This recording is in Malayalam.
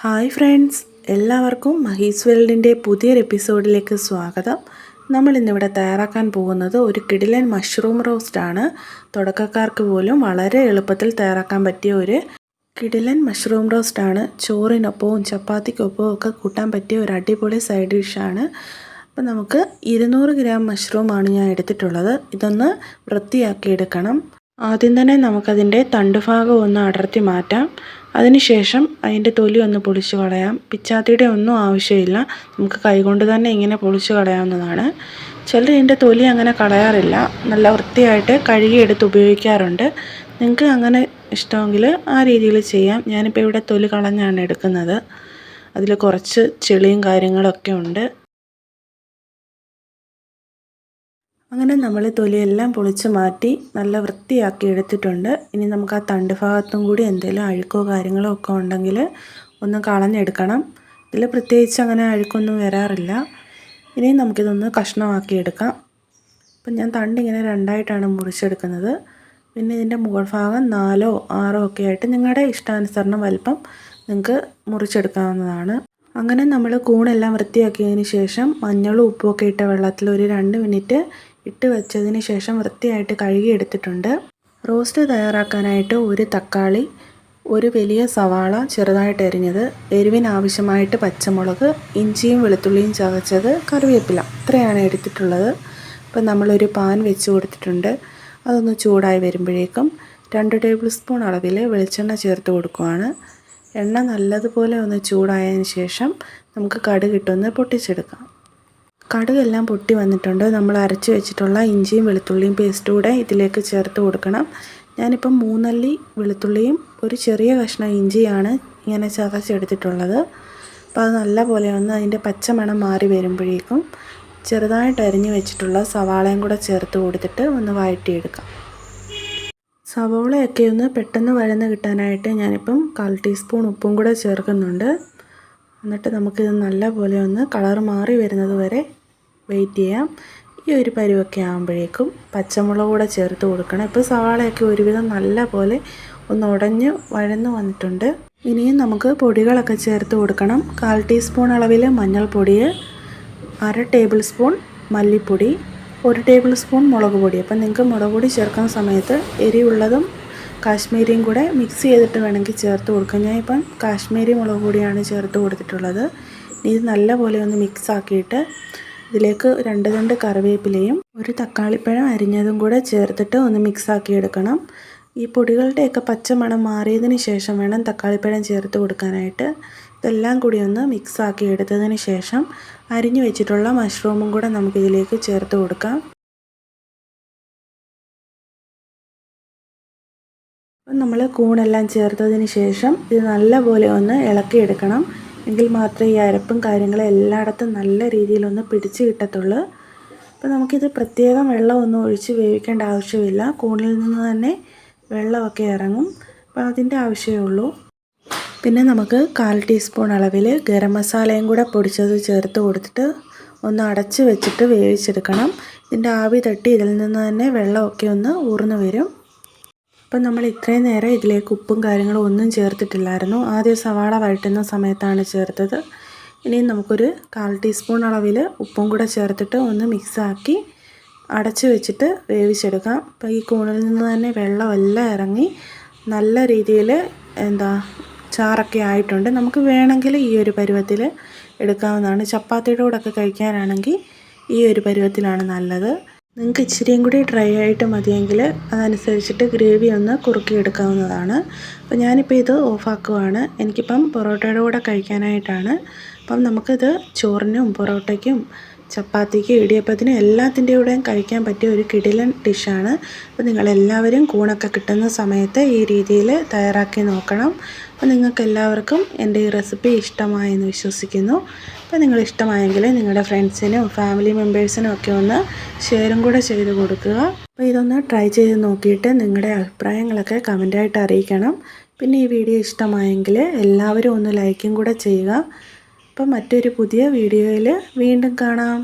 ഹായ് ഫ്രണ്ട്സ് എല്ലാവർക്കും മഹീസ് വേൾഡിന്റെ പുതിയൊരു എപ്പിസോഡിലേക്ക് സ്വാഗതം. നമ്മൾ ഇന്നിവിടെ തയ്യാറാക്കാൻ പോകുന്നത് ഒരു കിടിലൻ മഷ്റൂം റോസ്റ്റ് ആണ്. തുടക്കക്കാർക്ക് പോലും വളരെ എളുപ്പത്തിൽ തയ്യാറാക്കാൻ പറ്റിയ ഒരു കിടിലൻ മഷ്റൂം റോസ്റ്റ് ആണ്. ചോറിനൊപ്പവും ചപ്പാത്തിക്കൊപ്പവും ഒക്കെ കൂട്ടാൻ പറ്റിയ ഒരു അടിപൊളി സൈഡ് ഡിഷാണ് അപ്പോൾ നമുക്ക് ഇരുന്നൂറ് ഗ്രാം മഷ്റൂമാണ് ഞാൻ എടുത്തിട്ടുള്ളത്. ഇതൊന്ന് വൃത്തിയാക്കി എടുക്കണം. ആദ്യം തന്നെ നമുക്കതിന്റെ തണ്ടുഭാഗം ഒന്ന് അടർത്തി മാറ്റാം. അതിനുശേഷം അതിന്റെ തൊലി ഒന്ന് പൊളിച്ച് കളയാം. പിച്ചാത്തിയുടെ ഒന്നും ആവശ്യമില്ല. നമുക്ക് കൈകൊണ്ട് തന്നെ ഇങ്ങനെ പൊളിച്ച് കളയാവുന്നതാണ്. ചിലർ ഇതിന്റെ തൊലി അങ്ങനെ കളയാറില്ല. നല്ല വൃത്തിയായിട്ട് കഴുകിയെടുത്ത് ഉപയോഗിക്കാറുണ്ട്. നിങ്ങൾക്ക് അങ്ങനെ ഇഷ്ടമെങ്കിൽ ആ രീതിയിൽ ചെയ്യാം. ഞാനിപ്പോൾ ഇവിടെ തൊലി കളഞ്ഞാണ് എടുക്കുന്നത്. അതിൽ കുറച്ച് ചെളിയും കാര്യങ്ങളൊക്കെ ഉണ്ട്. അങ്ങനെ നമ്മൾ തൊലിയെല്ലാം പൊളിച്ച് മാറ്റി നല്ല വൃത്തിയാക്കി എടുത്തിട്ടുണ്ട്. ഇനി നമുക്ക് ആ തണ്ട് ഭാഗത്തും കൂടി എന്തെങ്കിലും അഴുക്കോ കാര്യങ്ങളോ ഒക്കെ ഉണ്ടെങ്കിൽ ഒന്ന് കളഞ്ഞെടുക്കണം. ഇതിൽ പ്രത്യേകിച്ച് അങ്ങനെ അഴുക്കൊന്നും വരാറില്ല. ഇനി നമുക്കിതൊന്ന് കഷ്ണമാക്കി എടുക്കാം. അപ്പം ഞാൻ തണ്ട് ഇങ്ങനെ രണ്ടായിട്ടാണ് മുറിച്ചെടുക്കുന്നത്. പിന്നെ ഇതിന്റെ മുകൾ ഭാഗം നാലോ ആറോ ഒക്കെ ആയിട്ട് നിങ്ങളുടെ ഇഷ്ടാനുസരണം വലിപ്പം നിങ്ങൾക്ക് മുറിച്ചെടുക്കാവുന്നതാണ്. അങ്ങനെ നമ്മൾ കൂണെല്ലാം വൃത്തിയാക്കിയതിന് ശേഷം മഞ്ഞളും ഉപ്പും ഒക്കെ ഇട്ട വെള്ളത്തിൽ ഒരു രണ്ട് മിനിറ്റ് ഇട്ട് വെച്ചതിന് ശേഷം വൃത്തിയായിട്ട് കഴുകിയെടുത്തിട്ടുണ്ട്. റോസ്റ്റ് തയ്യാറാക്കാനായിട്ട് ഒരു തക്കാളി ഒരു വലിയ സവാള ചെറുതായിട്ട് എരിഞ്ഞത് എരിവിനാവശ്യമായിട്ട് പച്ചമുളക് ഇഞ്ചിയും വെളുത്തുള്ളിയും ചതച്ചത് കറിവേപ്പില. ഇത്രയാണ് എടുത്തിട്ടുള്ളത്. ഇപ്പം നമ്മളൊരു പാൻ വെച്ച് കൊടുത്തിട്ടുണ്ട്. അതൊന്ന് ചൂടായി വരുമ്പോഴേക്കും രണ്ട് ടേബിൾ സ്പൂൺ അളവിൽ വെളിച്ചെണ്ണ ചേർത്ത് കൊടുക്കുവാണ്. എണ്ണ നല്ലതുപോലെ ഒന്ന് ചൂടായതിന് ശേഷം നമുക്ക് കടുകിട്ടൊന്ന് പൊട്ടിച്ചെടുക്കാം. കടുകെല്ലാം പൊട്ടി വന്നിട്ടുണ്ട്. നമ്മൾ അരച്ച് വെച്ചിട്ടുള്ള ഇഞ്ചിയും വെളുത്തുള്ളിയും പേസ്റ്റ് കൂടെ ഇതിലേക്ക് ചേർത്ത് കൊടുക്കണം. ഞാനിപ്പം മൂന്നല്ലി വെളുത്തുള്ളിയും ഒരു ചെറിയ കഷ്ണം ഇഞ്ചിയാണ് ഇങ്ങനെ ചതച്ചെടുത്തിട്ടുള്ളത്. അപ്പോൾ അത് നല്ല പോലെ ഒന്ന് അതിന്റെ പച്ചമണം മാറി വരുമ്പോഴേക്കും ചെറുതായിട്ട് അരിഞ്ഞു വെച്ചിട്ടുള്ള സവാളയും കൂടെ ചേർത്ത് കൊടുത്തിട്ട് ഒന്ന് വഴറ്റിയെടുക്കാം. സവോളയൊക്കെ ഒന്ന് പെട്ടെന്ന് വഴന്ന് കിട്ടാനായിട്ട് ഞാനിപ്പം കാൽ ടീസ്പൂൺ ഉപ്പും കൂടെ ചേർക്കുന്നുണ്ട്. എന്നിട്ട് നമുക്കിത് നല്ല പോലെ ഒന്ന് കളർ മാറി വരുന്നത് വരെ വെയിറ്റ് ചെയ്യാം. ഈ ഒരു പരുവൊക്കെ ആകുമ്പോഴേക്കും പച്ചമുളക് കൂടെ ചേർത്ത് കൊടുക്കണം. ഇപ്പോൾ സവാളയൊക്കെ ഒരുവിധം നല്ല പോലെ ഒന്ന് ഉടഞ്ഞ് വഴന്ന് വന്നിട്ടുണ്ട്. ഇനിയും നമുക്ക് പൊടികളൊക്കെ ചേർത്ത് കൊടുക്കണം. കാൽ ടീസ്പൂൺ അളവിൽ മഞ്ഞൾപ്പൊടി അര ടേബിൾ സ്പൂൺ മല്ലിപ്പൊടി ഒരു ടേബിൾ സ്പൂൺ മുളക് പൊടി. അപ്പം നിങ്ങൾക്ക് മുളക് പൊടി ചേർക്കുന്ന സമയത്ത് എരിവുള്ളതും കാശ്മീരിയും കൂടെ മിക്സ് ചെയ്തിട്ട് വേണമെങ്കിൽ ചേർത്ത് കൊടുക്കാം. ഞാൻ ഇപ്പം കാശ്മീരി മുളക് പൊടിയാണ് ചേർത്ത് കൊടുത്തിട്ടുള്ളത്. ഇത് നല്ലപോലെ ഒന്ന് മിക്സ് ആക്കിയിട്ട് ഇതിലേക്ക് രണ്ട് രണ്ട് കറിവേപ്പിലയും ഒരു തക്കാളിപ്പഴം അരിഞ്ഞതും കൂടെ ചേർത്തിട്ട് ഒന്ന് മിക്സ് എടുക്കണം ഈ പൊടികളുടെയൊക്കെ പച്ചമണം മാറിയതിന് ശേഷം വേണം തക്കാളിപ്പഴം ചേർത്ത് കൊടുക്കാനായിട്ട്. ഇതെല്ലാം കൂടി ഒന്ന് മിക്സ് ആക്കി എടുത്തതിന് ശേഷം അരിഞ്ഞു വെച്ചിട്ടുള്ള മഷ്റൂമും കൂടെ നമുക്കിതിലേക്ക് ചേർത്ത് കൊടുക്കാം. നമ്മൾ കൂണെല്ലാം ചേർത്തതിന് ശേഷം ഇത് നല്ലപോലെ ഒന്ന് ഇളക്കിയെടുക്കണം. എങ്കിൽ മാത്രമേ ഈ അരപ്പും കാര്യങ്ങളും എല്ലായിടത്തും നല്ല രീതിയിലൊന്ന് പിടിച്ച് കിട്ടത്തുള്ളൂ. അപ്പോൾ നമുക്കിത് പ്രത്യേകം വെള്ളമൊന്നും ഒഴിച്ച് വേവിക്കേണ്ട ആവശ്യമില്ല. കൂണിൽ നിന്ന് തന്നെ വെള്ളമൊക്കെ ഇറങ്ങും. അപ്പോൾ അതിന്റെ ആവശ്യമേ ഉള്ളൂ. പിന്നെ നമുക്ക് കാൽ ടീസ്പൂൺ അളവിൽ ഗരം മസാലയും കൂടെ പൊടിച്ചത് ചേർത്ത് കൊടുത്തിട്ട് ഒന്ന് അടച്ച് വെച്ചിട്ട് വേവിച്ചെടുക്കണം. ഇതിന്റെ ആവി തട്ടി ഇതിൽ നിന്ന് തന്നെ വെള്ളമൊക്കെ ഒന്ന് ഊർന്നു വരും. അപ്പം നമ്മൾ ഇത്രയും നേരം ഇതിലേക്ക് ഉപ്പും കാര്യങ്ങളും ഒന്നും ചേർത്തിട്ടില്ലായിരുന്നു. ആദ്യം സവാള വഴറ്റുന്ന സമയത്താണ് ചേർത്തത്. ഇനി നമുക്കൊരു കാൽ ടീസ്പൂൺ അളവിൽ ഉപ്പും കൂടെ ചേർത്തിട്ട് ഒന്ന് മിക്സാക്കി അടച്ച് വെച്ചിട്ട് വേവിച്ചെടുക്കാം. അപ്പോൾ ഈ കൂണിൽ നിന്ന് തന്നെ വെള്ളമെല്ലാം ഇറങ്ങി നല്ല രീതിയിൽ എന്താ ചാറൊക്കെ ആയിട്ടുണ്ട്. നമുക്ക് വേണമെങ്കിൽ ഈ ഒരു പരുവത്തിൽ എടുക്കാവുന്നതാണ്. ചപ്പാത്തിയുടെ കൂടെയൊക്കെ കഴിക്കാനാണെങ്കിൽ ഈ ഒരു പരുവത്തിലാണ് നല്ലത്. നിങ്ങൾക്ക് ഇച്ചിരിയും കൂടി ഡ്രൈ ആയിട്ട് മതിയെങ്കിൽ അതനുസരിച്ചിട്ട് ഗ്രേവി ഒന്ന് കുറുക്കിയെടുക്കാവുന്നതാണ്. അപ്പോൾ ഞാനിപ്പോൾ ഇത് ഓഫാക്കുവാണ്. എനിക്കിപ്പം പൊറോട്ടയുടെ കൂടെ കഴിക്കാനായിട്ടാണ്. അപ്പം നമുക്കിത് ചോറിനും പൊറോട്ടയ്ക്കും ചപ്പാത്തിക്ക് ഇടിയപ്പത്തിനും എല്ലാത്തിന്റെ കൂടെയും കഴിക്കാൻ പറ്റിയ ഒരു കിടിലൻ ഡിഷാണ്. അപ്പോൾ നിങ്ങളെല്ലാവരും കൂണൊക്കെ കിട്ടുന്ന സമയത്ത് ഈ രീതിയിൽ തയ്യാറാക്കി നോക്കണം. അപ്പോൾ നിങ്ങൾക്കെല്ലാവർക്കും എന്റെ ഈ റെസിപ്പി ഇഷ്ടമായെന്ന് വിശ്വസിക്കുന്നു. അപ്പോൾ നിങ്ങൾ ഇഷ്ടമായെങ്കിൽ നിങ്ങളുടെ ഫ്രണ്ട്സിനും ഫാമിലി മെമ്പേഴ്സിനും ഒക്കെ ഒന്ന് ഷെയറും കൂടെ ചെയ്ത് കൊടുക്കുക. അപ്പോൾ ഇതൊന്ന് ട്രൈ ചെയ്ത് നോക്കിയിട്ട് നിങ്ങളുടെ അഭിപ്രായങ്ങളൊക്കെ കമന്റായിട്ട് അറിയിക്കണം. പിന്നെ ഈ വീഡിയോ ഇഷ്ടമായെങ്കിൽ എല്ലാവരും ഒന്ന് ലൈക്കും കൂടെ ചെയ്യുക. അപ്പം മറ്റൊരു പുതിയ വീഡിയോയിൽ വീണ്ടും കാണാം.